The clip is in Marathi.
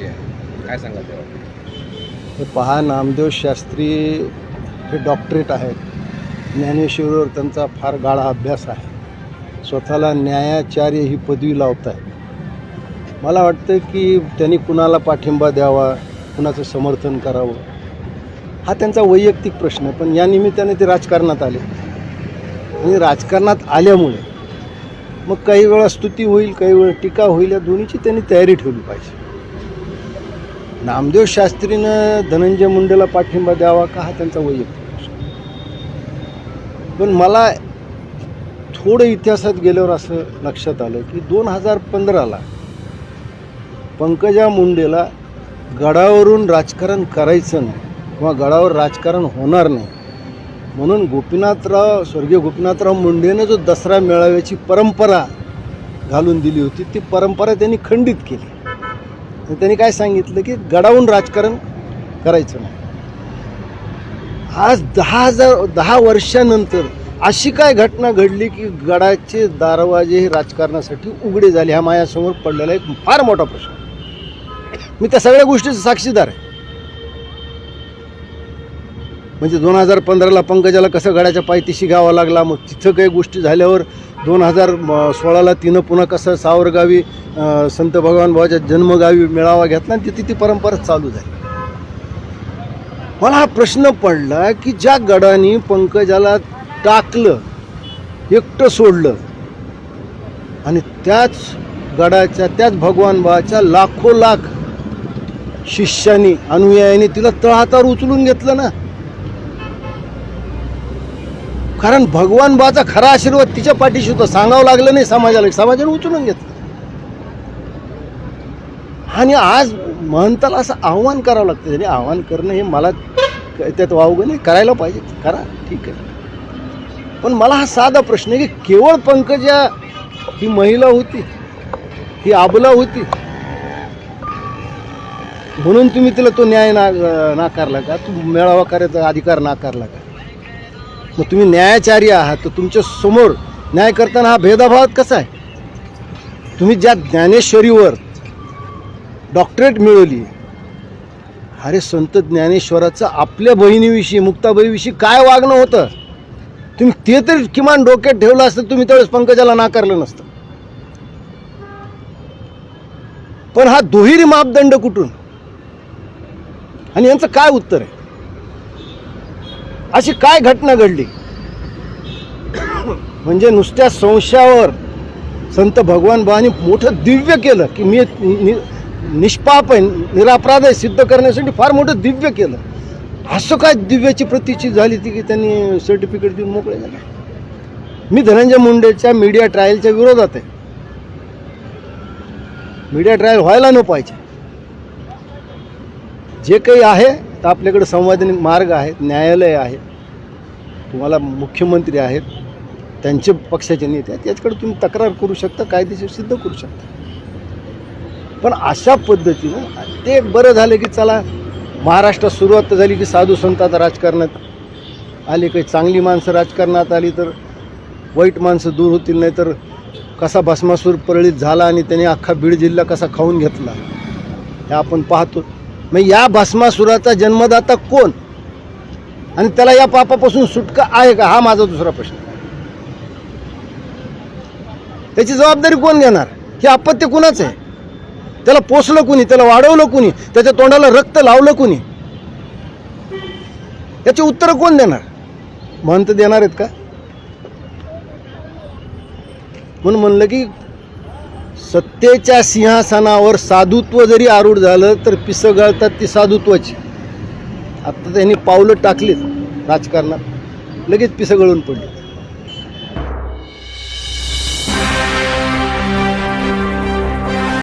झाली आहे. काय सांगाल त्यावर? हे पहा नामदेव शास्त्री हे डॉक्टरेट आहेत. ज्ञानेश्वरीवर त्यांचा फार गाढा अभ्यास आहे. स्वतःला न्यायाचार्य ही पदवी लावत आहे मला वाटतं की त्यांनी कुणाला पाठिंबा द्यावा कुणाचं समर्थन करावं हा त्यांचा वैयक्तिक प्रश्न आहे. पण या निमित्ताने ते राजकारणात आले. आणि राजकारणात आल्यामुळे मग काही वेळा स्तुती होईल काही वेळा टीका होईल या दोन्हीची त्यांनी तयारी ठेवली पाहिजे. नामदेव शास्त्रीनं धनंजय मुंडेला पाठिंबा द्यावा का हा त्यांचा वैयक्तिक प्रश्न. पण मला थोडं इतिहासात गेल्यावर असं लक्षात आलं की दोन हजार पंधराला पंकजा मुंडेला गडावरून राजकारण करायचं नाही किंवा गडावर राजकारण होणार नाही म्हणून गोपीनाथराव स्वर्गीय गोपीनाथराव मुंडेनं जो दसरा मेळाव्याची परंपरा घालून दिली होती ती परंपरा त्यांनी खंडित केली. तर त्यांनी काय सांगितलं की गडावून राजकारण करायचं नाही. आज दहा हजार दहा वर्षानंतर अशी काय घटना घडली की गडाचे दरवाजे हे राजकारणासाठी उघडे झाले? हा माझ्यासमोर पडलेला एक फार मोठा प्रश्न. मी त्या सगळ्या गोष्टीचा साक्षीदार आहे. म्हणजे दोन हजार पंधराला पंकजाला कसं गडाच्या पायथीशी घ्यावा लागला? मग तिथं काही गोष्टी झाल्यावर दोन हजार सोळाला तिनं पुन्हा कसं सावरगावी संत भगवान भावाच्या जन्मगावी मेळावा घेतला आणि तिथे ती परंपरा चालू झाली. मला हा प्रश्न पडला की ज्या गडाने पंकजाला टाकलं एकटं सोडलं आणि त्याच गडाच्या त्याच भगवान बाच्या लाखो लाख शिष्यांनी अनुयायांनी तिला तळहातावर उचलून घेतलं ना? कारण भगवान बाचा खरा आशीर्वाद तिच्या पाठीशी होता. सांगावं लागलं नाही समाजाला. समाजाने उचलून घेतलं. आणि आज महंताला असं आव्हान करावं लागतं. त्याने आव्हान करणं हे मला त्यात वावगं नाही करायला पाहिजे. करा ठीक आहे. पण मला हा साधा प्रश्न आहे की केवळ पंकजा ही महिला होती ही आबला होती. म्हणून तुम्ही तिला तो न्याय ना नाकारला का? तू मेळावा करायचा अधिकार नाकारला का? मग तुम्ही न्यायाचार्य आहात तर तुमच्यासमोर न्याय करताना हा भेदाभाव कसा आहे? तुम्ही ज्या ज्ञानेश्वरीवर डॉक्टरेट मिळवली अरे संत ज्ञानेश्वराचं आपल्या बहिणीविषयी मुक्ताबाईविषयी काय वागणं होतं? तुम्ही ते तरी किमान डोक्यात ठेवलं असतं तुम्ही त्यावेळेस पंकजाला नाकारलं नसतं. पण हा दुहेरी मापदंड कुठून? आणि यांचं काय उत्तर आहे? अशी काय घटना घडली? म्हणजे नुसत्या संशयावर संत भगवान बाबांनी मोठं दिव्य केलं की मी नि- निष्पाप आहे निरापराध आहे सिद्ध करण्यासाठी फार मोठं दिव्य केलं. असं काय दिव्याची प्रतीची झाली ती की त्यांनी सर्टिफिकेट देऊन मोकळे झाले? मी धनंजय मुंडेच्या मीडिया ट्रायलच्या विरोधात आहे. मीडिया ट्रायल व्हायला न पाहिजे. जे काही आहे तर आपल्याकडे संवैधानिक मार्ग आहेत न्यायालय आहे तुम्हाला मुख्यमंत्री आहेत त्यांचे पक्षाचे नेते आहेत याच्याकडे तुम्ही तक्रार करू शकता कायदेशीर सिद्ध करू शकता. पण अशा पद्धतीनं ते बरं झालं की चला महाराष्ट्रात सुरुवात झाली की साधू संतात राजकारणात आली काही चांगली माणसं राजकारणात आली तर वाईट माणसं दूर होतील नाही तर कसा भस्मासूर परळीत झाला आणि त्याने अख्खा बीड जिल्हा कसा खाऊन घेतला हे आपण पाहतो. मग या भस्मासुराचा जन्मदाता कोण? आणि त्याला या पापापासून सुटका आहे का? हा माझा दुसरा प्रश्न. त्याची जबाबदारी कोण घेणार? हे अपत्य कुणाचं आहे? त्याला पोसलं कुणी? त्याला वाढवलं कुणी? त्याच्या तोंडाला रक्त लावलं कुणी? याची उत्तरं कोण देणार? म्हणत देणार आहेत का? म्हणून म्हणलं की सत्तेच्या सिंहासनावर साधुत्व जरी आरूढ झालं तर पिसं गळतात ती साधुत्वाची. आता त्यांनी पावलं टाकलीत राजकारणात. लगेच पिसं गळून पडली.